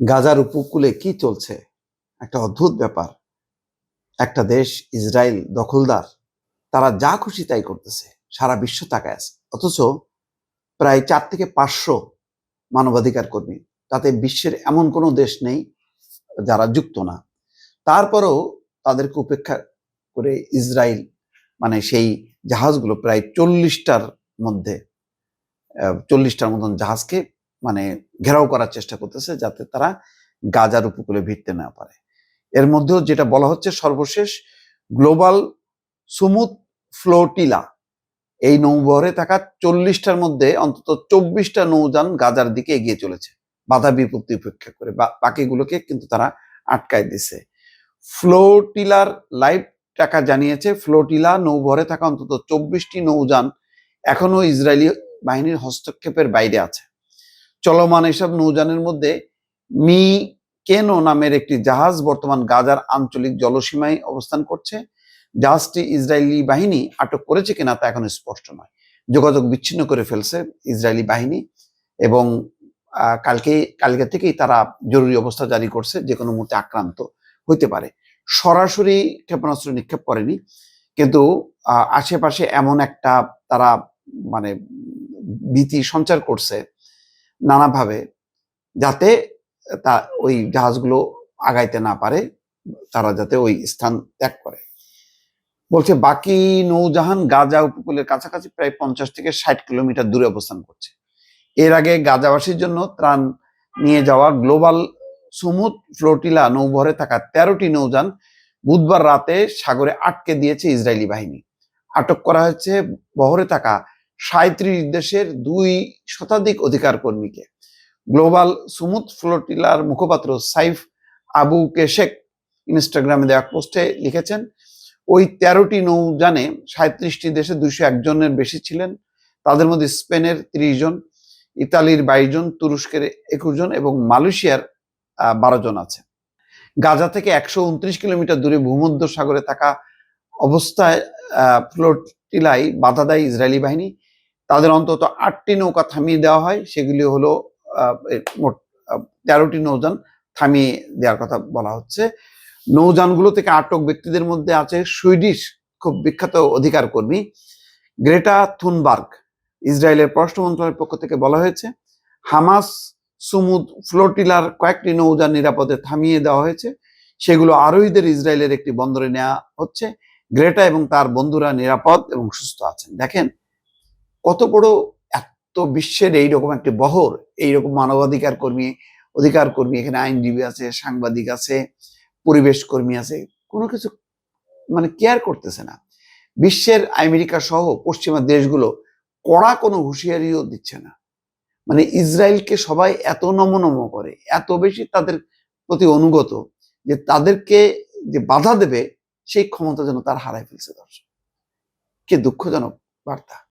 গাজার উপকূলে কি চলছে? একটা অদ্ভুত ব্যাপার। একটা দেশ, ইসরায়েল দখলদার, তারা যা খুশি তাই করতেছে, সারা বিশ্ব তাকায় আছে। অথচ প্রায় চার থেকে পাঁচশো মানবাধিকার কর্মী, তাতে বিশ্বের এমন কোনো দেশ নেই যারা যুক্ত না। তারপরেও তাদেরকে উপেক্ষা করে ইসরায়েল মানে সেই জাহাজগুলো প্রায় চল্লিশটার মধ্যে চল্লিশটার মতন জাহাজকে মানে ঘেরাও করার চেষ্টা করতেছে যাতে তারা গাজার উপকূলে ভিড়তে না পারে। এর মধ্যেও যেটা বলা হচ্ছে সর্বশেষ গ্লোবাল সুমুদ ফ্লোটিলা। এই নৌবহরে থাকা চল্লিশটার মধ্যে অন্তত চব্বিশটা নৌযান গাজার দিকে এগিয়ে চলেছে। বাধা বিপত্তি উপেক্ষা করে। বা বাকিগুলোকে কিন্তু তারা আটকায় দিছে। ফ্লোটিলার লাইভ টাকা জানিয়েছে, ফ্লোটিলা নৌবহরে থাকা অন্তত চব্বিশটি নৌযান এখনও ইসরায়েলি বাহিনীর হস্তক্ষেপের বাইরে আছে। চলমান এসব নৌযানের মধ্যে মি কেনো নামের একটি জাহাজ বর্তমান গাজার আঞ্চলিক জলসীমায় অবস্থান করছে। জাহাজটি ইসরায়েলি বাহিনী আটক করেছে কিনা তা এখন স্পষ্ট নয়। যোগাযোগ বিচ্ছিন্ন করে ফেলছে ইসরায়েলি বাহিনী এবং কালকে কালকে থেকেই তারা জরুরি অবস্থা জারি করছে, যে কোনো মুহূর্তে আক্রান্ত হইতে পারে। সরাসরি ক্ষেপণাস্ত্র নিক্ষেপ করেনি, কিন্তু আশেপাশে এমন একটা তারা মানে ভীতি সঞ্চার করছে নানাভাবে যাতে তা ওই জাহাজগুলো আগাইতে না পারে, তারা যাতে ওই স্থান ত্যাগ করে। বলছে, বাকি নৌজাহান গাজা উপকূলের কাছাকাছি প্রায় পঞ্চাশ থেকে ষাট কিলোমিটার দূরে অবস্থান করছে। এর আগে গাজাবাসীর জন্য ত্রাণ নিয়ে যাওয়া গ্লোবাল সুমুদ ফ্লোটিলা নৌবহরে থাকা তেরোটি নৌযান বুধবার রাতে সাগরে আটকে দিয়েছে ইসরায়েলি বাহিনী। আটক করা হয়েছে বহরে থাকা সাঁত্রিশ দেশের দুই শতাধিক অধিকার কর্মীকে। গ্লোবাল সুমুদ ফ্লোটিলার মুখপাত্র সাইফ আবু কেশেক ইনস্টাগ্রামে দেওয়া পোস্টে লিখেছেন ওই তেরোটি নৌযানে সাঁত্রিশটি দেশে দুইশো একজনের বেশি ছিলেন তাদের মধ্যে স্পেনের তিরিশ জন ইতালির বাইশ জন তুরস্কের একুশ জন এবং মালয়েশিয়ার বারো জন আছে। গাজা থেকে একশো উনত্রিশ কিলোমিটার দূরে ভূমধ্য সাগরে থাকা অবস্থায় আহ, ফ্লোটিলায় বাধা দেয় ইসরায়েলি বাহিনী। তাদের অন্তত আটটি নৌকা থামিয়ে দেওয়া হয়। সেগুলি হলো মোট তেরোটি নৌযান থামিয়ে দেওয়ার কথা বলা হচ্ছে। নৌযানগুলো থেকে আটক ব্যক্তিদের মধ্যে আছে সুইডিশ খুব বিখ্যাত অধিকার কর্মী গ্রেটা থুনবার্গ। ইসরায়েলের পররাষ্ট্র মন্ত্রণালয়ের পক্ষ থেকে বলা হয়েছে, হামাস সুমুদ ফ্লোটিলার কয়েকটি নৌযান নিরাপদে থামিয়ে দেওয়া হয়েছে। সেগুলো আরোহীদের ইসরায়েলের একটি বন্দরে নেওয়া হচ্ছে। গ্রেটা এবং তার বন্ধুরা নিরাপদ এবং সুস্থ আছেন। দেখেন কত বড় এত বিশ্বের এইরকম একটি বহর, এইরকম মানবাধিকার কর্মী, অধিকার কর্মী, এখানে আইনজীবী আছে, সাংবাদিক আছে, পরিবেশ কর্মী আছে, কোনো কিছু মানে কেয়ার করতেছে না। বিশ্বের আমেরিকা সহ পশ্চিমা দেশগুলো কড়া কোনো হুঁশিয়ারিও দিচ্ছে না। মানে ইসরায়েলকে সবাই এত নমনম করে, এত বেশি তাদের প্রতি অনুগত যে তাদেরকে যে বাধা দেবে, সেই ক্ষমতা যেন তার হারাই ফেলছে দর্শক। কি দুঃখজনক বার্তা।